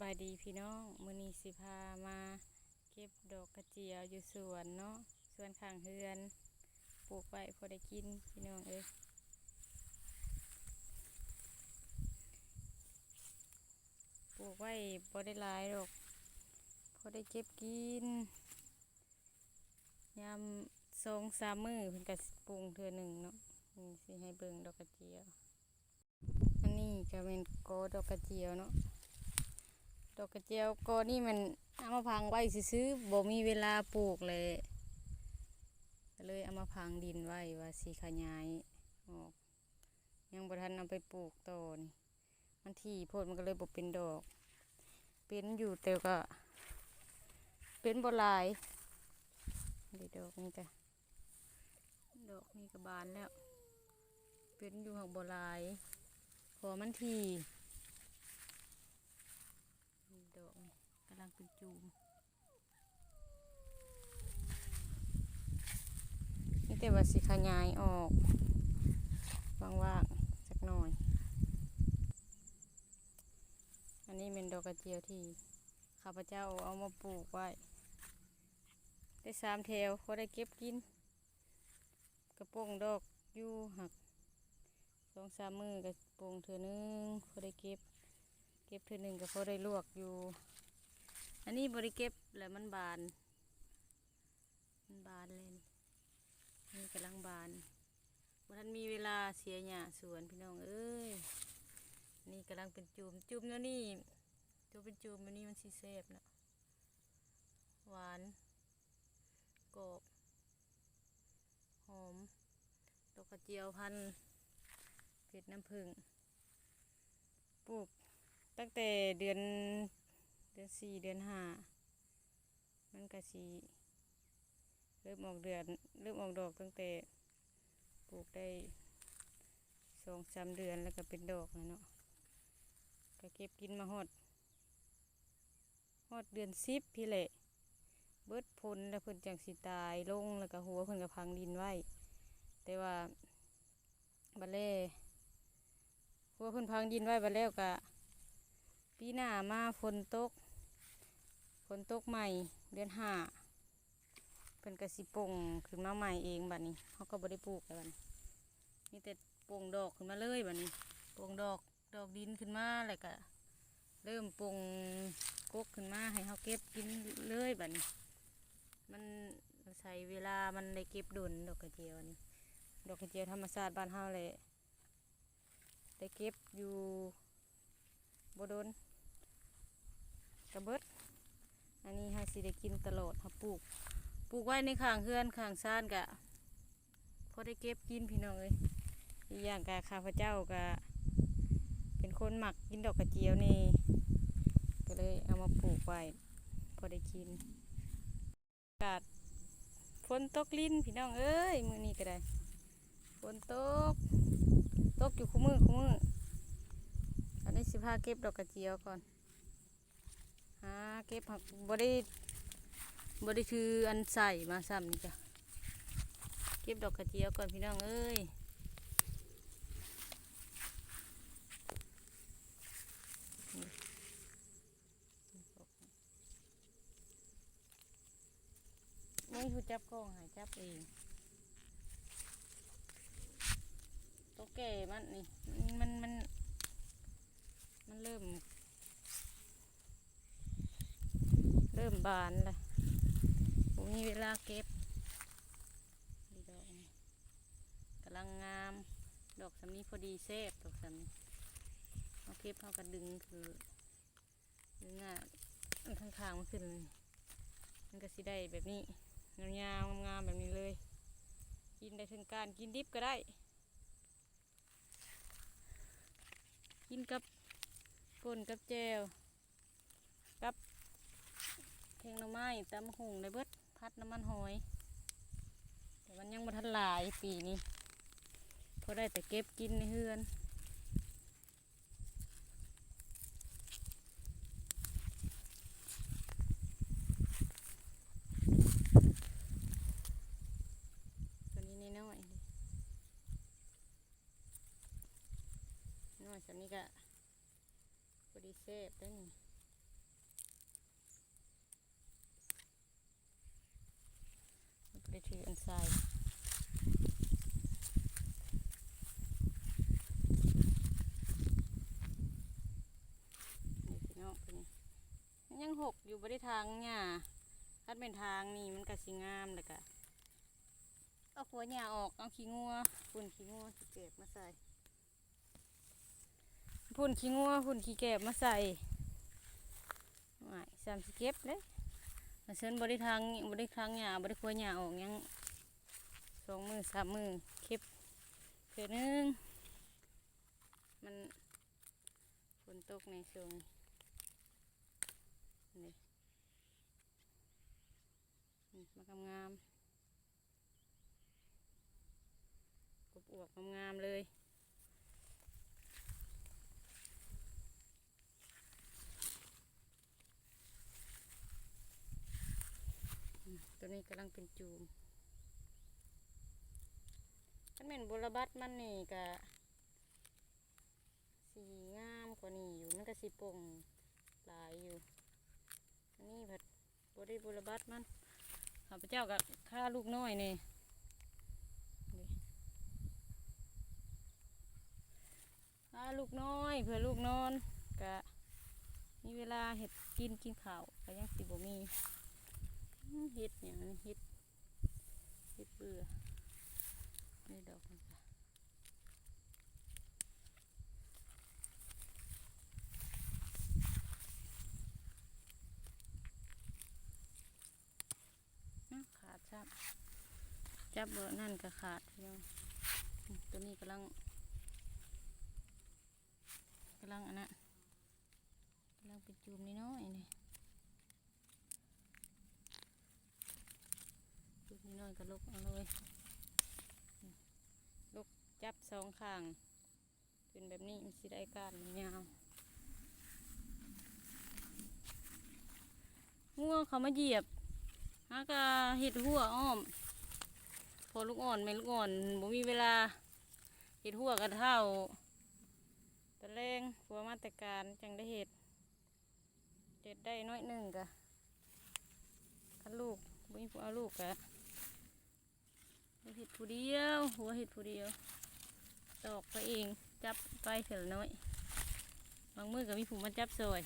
บายดีพี่น้องมือนีสิพามาเก็บดอกกระเจียวอยู่สวนเนาะสวนข้างเฮือน ปลูกไว้พอได้กินพี่น้องเอ้ยปลูกไว้บ่ได้หลายดอกพอได้เก็บกินยามสองสามมือเพิ่นก็สิปรุงเทื่อหนึ่งเนาะนี่สิให้เบิ่งดอกกระเจียวอันนี้ก็เป็นโกดอกกระเจียวเนาะ ดอกกระเจียวก็นี่มันเอามาพังไว้ซื้อบ่มีเวลาปลูกเลยก็เลยเอามาพังดินไว้ว่าสีขยายออกยังบ่ทันเอาไปปลูกต่อนี่มันที่โพดมันก็เลยบ่เป็นดอก เป็นอยู่แต่ก็เป็นบ่หลายนี่ดอกนี่ก็ดอกนี่ก็บานแล้ว เป็นอยู่หักบ่หลายพอมันที นี่ดอกนี่กำลังเป็นจูมนี่แต่ว่าสิขยายออกว่างๆสักหน่อย อันนี้เป็นดอกกระเจียวที่ข้าพเจ้าเอามาปลูกไว้ ได้สามแถวพอได้เก็บกิน กระโปรงดอกอยู่หักสองสามมือกับโปรงเธอนึงพอได้เก็บ เก็บเทือหนึ่งก็พอได้ลวกอยู่ อันนี้บริเก็บแล้วมันบาน มันบานเลยนี่กำลังบานวันนั้นมีเวลาเสียหญ้าสวนพี่น้องเอ้ย นี่กำลังเป็นจูมจูมแล้วนี่จูมเป็นจูมอันนี้มันสีเซฟนะหวานกรอบหอมดอกกระเจียวพันเผ็ดน้ำผึ้งปลูกตั้งแต่เดือน เดือนสี่เดือนห้ามันก็สีเริ่มออกเดือนเริ่มออกดอกตั้งแต่ปลูกได้สองสามเดือนแล้วก็เป็นดอกแล้วเนาะก็เก็บกินมาหอดหอดเดือนสิบพี่แหละ เบิดพลแล้วเพิ่นจังสิตายลงแล้วก็หัวเพิ่นก็พังดินไว้ แต่ว่าบัดเล่หัวเพิ่นพังดินไว้บัดแล้วก็ปีหน้ามาฝนตก ฝนตกใหม่เดือนห้าเพิ่นกระสิปงขึ้นมาใหม่เองบัดนี้เขาก็บ่ได้ปลูกแล้วบัดนี้มีแต่ปงดอกขึ้นมาเลยบัดนี้ปงดอกดอกดินขึ้นมาแล้วก็เริ่มปงกกขึ้นมาให้เขาเก็บกินเลยบัดนี้ มันใช้เวลามันได้เก็บดุนดอกกระเจียวนี่ดอกกระเจียวธรรมชาติบ้านเฮาเลยได้เก็บอยู่บโดนกระเบิด อันนี้ให้สิได้กินตลอดเขาปลูก ปลูกไว้ในข้างเฮือนข้างซ่านกะพอได้เก็บกินพี่น้องเลยอีกอย่างกะข้าพเจ้ากะเป็นคนหมักกินดอกกระเจียวนี่ก็เลยเอามาปลูกไว้พอได้กินกาศฝนตกลิ้นพี่น้องเอ้ยมือนี้ก็ได้ฝนตกตกอยู่คู่มือคู่มืออันนี้สิพาเก็บดอกกระเจียวก่อน หาเก็บผักบด้บด้คืออันใส่มาซ้ำนี่จ้ะเก็บดอกกระเจียวก่อนพี่น้องเอ้ยไม่ผู้จับกล้องหายจับเองตัวแก่มันนี่มันมันมันเริ่ม เริ่มบานเลยผมมีเวลาเก็บดีดอกกำลังงาม ดอกสำนี้พอดีเซฟดอกสำนี้เอาเก็บเขากระดึงคือดึงอะข้างๆมันขึ้น มันก็สิได้แบบนี้ยาวๆงามๆแบบนี้เลย กินได้ถึงการกินดิบก็ได้ กินกับป่นกับแจวกับ แกงหน่อไม้ตำหุงในเบิดพัดน้ำมันหอย แต่มันยังบ่ทันหลายปีนี้พอได้แต่เก็บกินในเฮือนตัวนี้น้อยน้อยสันนี้ก็พอดีเซฟได้นี่ ได้ถืออันใส่นี่พี่น้องเป็นมันยังหกอยู่บริทางเนี่ยถ้าเป็นทางนี่มันก็สิงามเลยกะเอาหัวหญ้าออกเอาขี้งัวฝุ่นขี้งัวขี้เก็บมาใส่ฝุ่นขี้งัวฝุ่นขี้เก็บมาใส่ไม่สามสิเก็บเลย เชิญบริทางบริทางหยาบริครัวหยาออกยังสองมือสามมือคลิปเพื่อนึงมันฝนตกในช่วงนี่มากำงามกบอวกงามๆเลย ตัวนี้กำลังเป็นจูมถ้าเป็นบุรบัตมันนี่ก็สีงามกว่านี้อยู่มันก็สีป่งหลายอยู่อันนี้ผัดบริบุรบัตมันข้าพเจ้ากับข้าลูกน้อยนี่ข้าลูกน้อยเพื่อลูกนอนกะมีเวลาเห็ดกินกินข้าวก็ยังสิบ่มี เห็ดอย่างนี้เห็ดเห็ดเบื่อนี่ดอกมันจ้ะขาดจับ จับเบอร์นั่นก็ขาดพี่น้องตัวนี้กำลังกำลังอันนั้นกำลังเป็นจูมนิดน้อยๆนี่ ลูก น้อยก็ลุกเอาเลยลุกจับสองข้าง เป็นแบบนี้มันสิได้การยาวงัวเขามาเหยียบหากะเห็ดหัวอ้อม พอลูกอ่อนแม่ลูกอ่อนบ่มีเวลาเห็ดหัวกันเท่าตะแรงผัวมาแต่การจังได้เห็ดเห็ดได้น้อยหนึ่งกะคันลูกบ่มีผู้เอาลูกกะ หัวเห็ดผู้เดียว หัวเห็ดผู้เดียว ตอกไปเองจับไปเถอะน้อย บางมือก็มีผู้มาจับซอย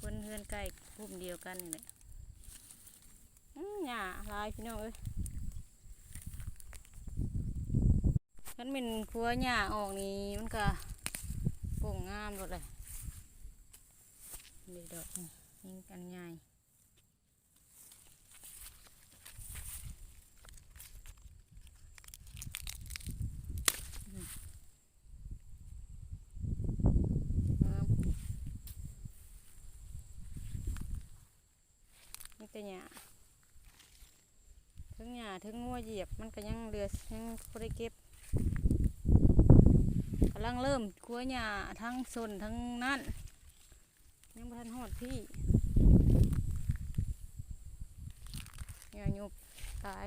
คนเฮือนใกล้กลุ่มเดียวกันนี่แหละหญ้าลายพี่น้องเอ้ยคันเป็นพัวหญ้าออกนี่มันก็โป่งงามหมดเลยนี่ดอกนี่ยิงกันใหญ่ งามนี่ แต่หญ้าถึงหญ้าถึงงัวเหยียบมันก็ยังเหลือยังพอได้เก็บกำลังเริ่มกลัวหญ้าทั้งสนทั้งนั้นยังบ่ทันหอดพี่หญ้าหยุบตาย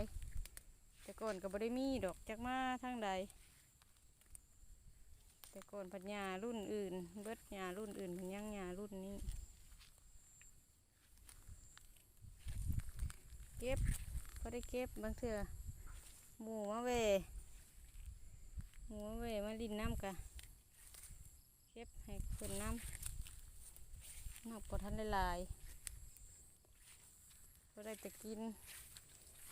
แต่ก่อนก็บ่ได้มีดอกจักมาทางใดแต่ก่อนพันยารุ่นอื่น เบิดยารุ่นอื่นพันยังยารุ่นนี้ เก็บก็ได้เก็บบางเถื่อหมูมาเวหมูมาเวมาลินน้ำกะเก็บให้คนน้ำนับกว่าทันหลายก็ได้แต่กิน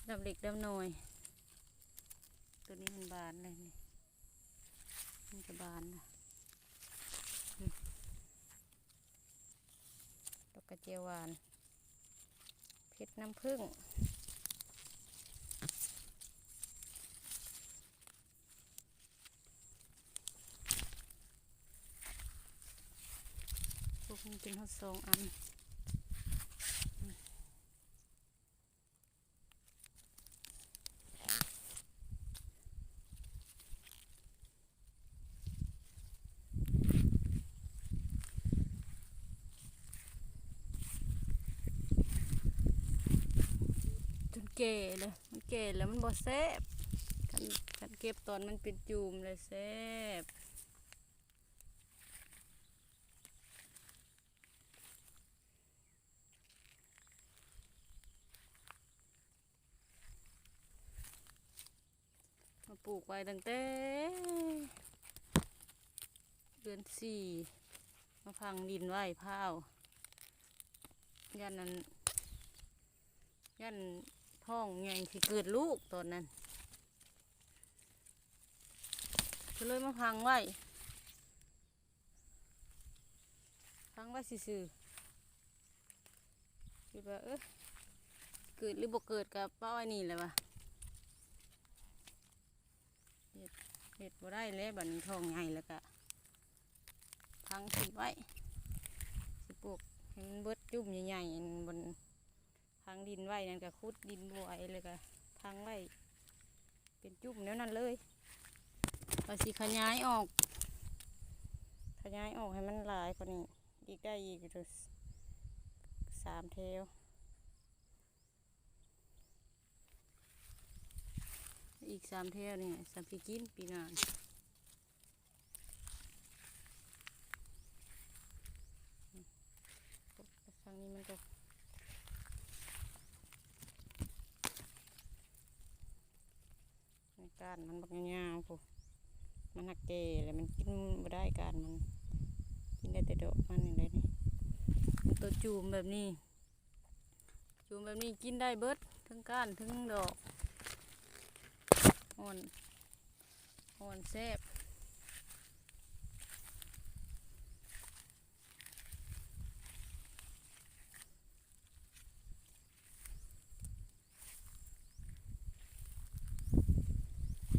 ดำเล็กดำหน่อย ตัวนี้มันบานเลยนี่มันจะบานนะดอกกระเจียวหวาน เพชรน้ำผึ้งพวกนี้เป็นทั้งสองอัน แก่เลย มันแก่แล้วมันบ่แซ่บคันคันเก็บตอนมันเป็นจูมเลยแซ่บปลูกไว้ตั้งแต่เดือนสี่มาพังดินไว้พร้าวยันนั้นยัน ท้องใหญ่ที่เกิดลูกตอนนั้นก็เลยมาพังไว้พังไว้ซื่อๆคิดว่าเออเกิดหรือบ่เกิดกับป้าไอ้นี่แหละวะเห็ดเห็ดบ่ได้แล้วบันทองใหญ่แล้วก็พังทิ้งไว้สิปลูกให้มันเบิดจุ่มใหญ่ๆบน พังดินไว้นั่นก็ขุดดินบไหวเลยก็พังไว้เป็นจุ่มแล้วนั่นเลยก็สิขยายออก ขยายออกให้มันหลายกว่านี้อีกได้อีกสามเทวอีกสามเทวนี่สามสิกินปีน้าครั้งนี้มันก็ใน การมันบักยาวๆพูมันหักเกเลยมันกินไม่ได้การมัน กินได้แต่ดอกมันอย่างไรนี่มันตัวจูมแบบนี้ จูมแบบนี้กินได้เบิดทั้งก้านทั้งดอกอ่อนอ่อนแซ่บ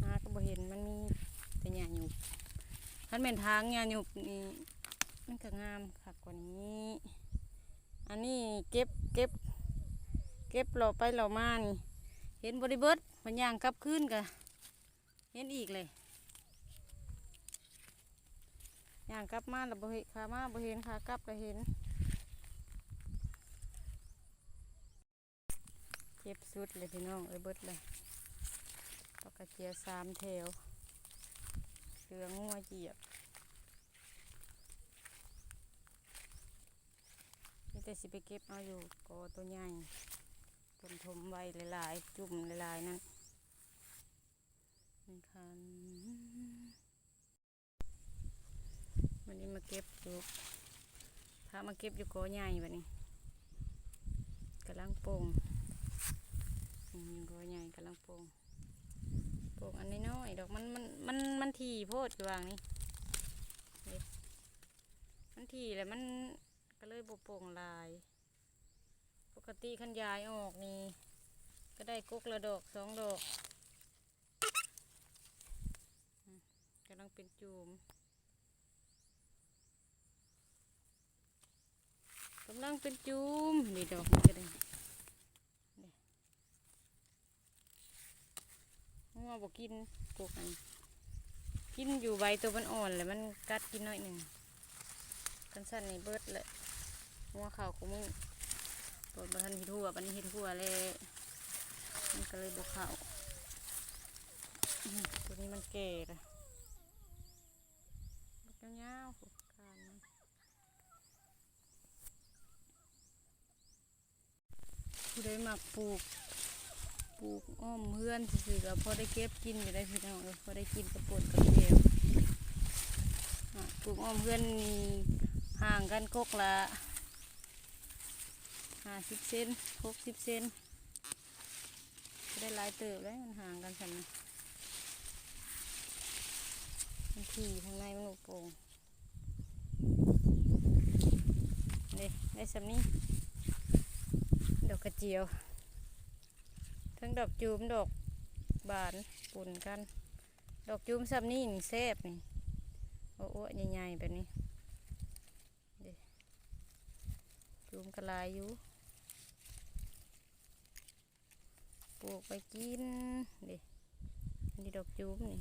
หาก็บ่เห็นมันมีแต่หญ้าหยุบ คันเป็นทางหญ้าหยุบนี่มันก็งามค่ะกว่านี้ อันนี้เก็บเก็บ เก็บเราไปเรามานี่เห็นบริเบิดมันย่างกลับขึ้นกะเห็นอีกเลยย่างกลับมาเราบ่เห็นขามาบ่เห็นขากลับก็เห็นเก็บสุดเลยพี่น้องเอ้ยเบิดเลยปากกระเจียวสามแถว เสืองัวเหยียบนี่แต่สิไปเก็บเอาอยู่กอตัวใหญ่ต้นทมไว้หลายๆ จุ่มหลายๆนั่นนี่คันวันนี้มาเก็บอยู่พามาเก็บอยู่กอใหญ่แบบนี้กำลังโป่งนี่กอใหญ่กำลังโป่ง โป่งอันน้อยๆดอกมันมันมันมันถี่โพดอยู่วางนี่มันถี่แหละมันก็เลยบโป่งลาย ปกติขันยายออกนี่ก็ได้กุกละดอกสองดอกกำลังเป็นจูมกำลังเป็นจูมนี่ดอกนี่ก็ได้ งัวบอกกินกุกอันกินอยู่ใบตัวมันอ่อนเลยมันกัดกินน่อยหนึ่งกันสั้นในเบิดเลยหัวข่าของมึงเปิดบทันหิดหัวบันนี้หิดหัวเลยมันก็เลยบกข่าอื้อตัวนี้มันแก่ละบักยาวๆผูกการมันผู้ใดมักปลูก ปลูกอ้อมเพื่อนซื่อๆก็พอได้เก็บกินอยู่ได้พี่น้องเอ้ยพอได้กินกระปุกกระเทียมอะปลูกอ้อมเพื่อนนี่ห่างกันกกละห้าสิบเซนหกสิบเซนได้หลายเติบแล้วมันห่างกันสันมันถี่ทางในมันอุโป่งนี่ได้สำนี้ดอกกระเจียว ทั้งดอกจูมดอกบานปุ่นกัน ดอกจูมสำนี้นี่แซบนี่โอ้โอ้ใหญ่ๆแบบนี้จูมกระลายอยู่ปลูกไปกินเด็นี่ดอกจูมนี่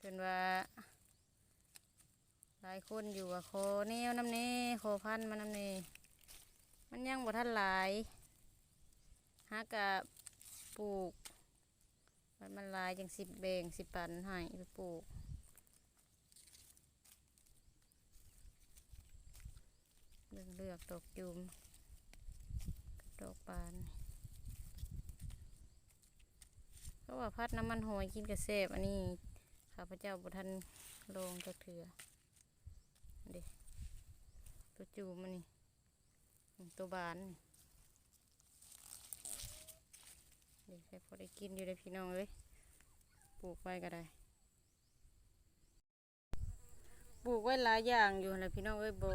เป็นว่า คนอยู่ว่าโคแนวน้ำเน่โคพันมันน้ำเน่มันยังบ่ทันหลายหากะปลูก มันมันลายจังสิบแบ่งสิบปันให้ไปปลูกเลือกเลือกดอกจูมกับดอกปานเพราะว่าพัดน้ำมันหอยกินกระเสบอันนี้ข้าพเจ้าบุทันลงจักเถือ เด็ตัวจูมันนี้อืมตัวบานนี่เด็กแค่พอได้กินอยู่เลยพี่น้องเลยปลูกไว้ก็ได้ปลูกไว้หลายอย่างอยู่แหละพี่น้องเอ้ยบ่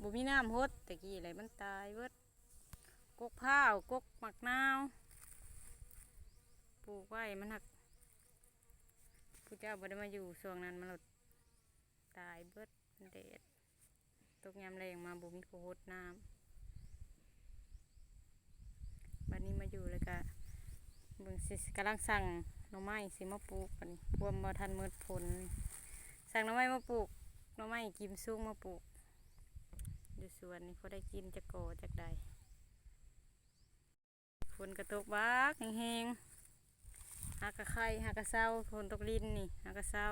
บ่มีน้ำฮดแต่กี้อะไรมันตายเบิดกกพ้าวกกหมักนาวปลูกไว้มันหักผู้เจ้าบ่ได้มาอยู่ช่วงนั้นมันหลดตายเบิดมันแดด ตกยามแรงมาบ่มีผู้ฮดน้ำบัดนี้มาอยู่เลยกะเบิ่งสิกำลังสั่งหน่อไม้สิมาปลูกบัดนี้พวมบ่ทันมืดผลสั่งหน่อไม้มาปลูกหน่อไม้กิมซุงมาปลูกอยู่สวนนี่เขาได้กินจะโกอจากใดฝนกระตกบักแห้งๆหากระไข่หากระเศร้าฝนตกลินนี่หากระเศร้า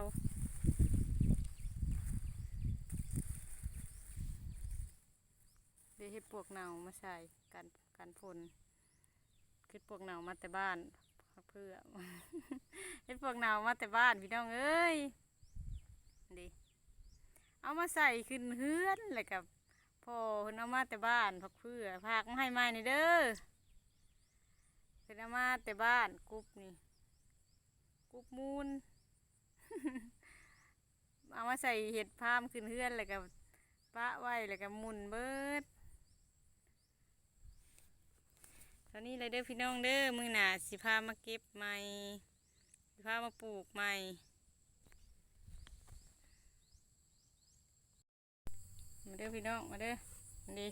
เดี๋ยวเห็ดปวกเนามาใส่กันกันฝนเห็ดปวกเนามาแต่บ้านเพื่อเห็ดปวกเนามาแต่บ้านพี่น้องเอ้ยดิเอามาใส่ขึ้นเฮือนแล้วกับพ่อเพิ่นเอามาแต่บ้านพักเพื่อพากมาให้มานี่เด้อเพิ่นเอามาแต่บ้านกุบนี่กุบมูลเอามาใส่เห็ดพามขึ้นเฮือนแล้วกับปะไว้แล้วกับมุนเบิด ตอนนี้เลยเด้อพี่น้องเด้อมือหนาสิพามาเก็บใหม่สิพามาปลูกใหม่มาเด้อพี่น้องมาเด้อนี่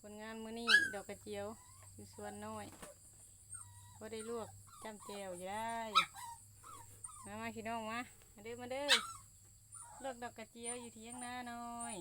ผลงานมื้อนี้ดอกกระเจียวอยู่สวนน้อยก็ได้ลวกจำแจวอยู่ได้มามาพี่น้องมามาเด้อมาเด้อลวกดอกกระเจียวอยู่ที่ยงหน้าน้อย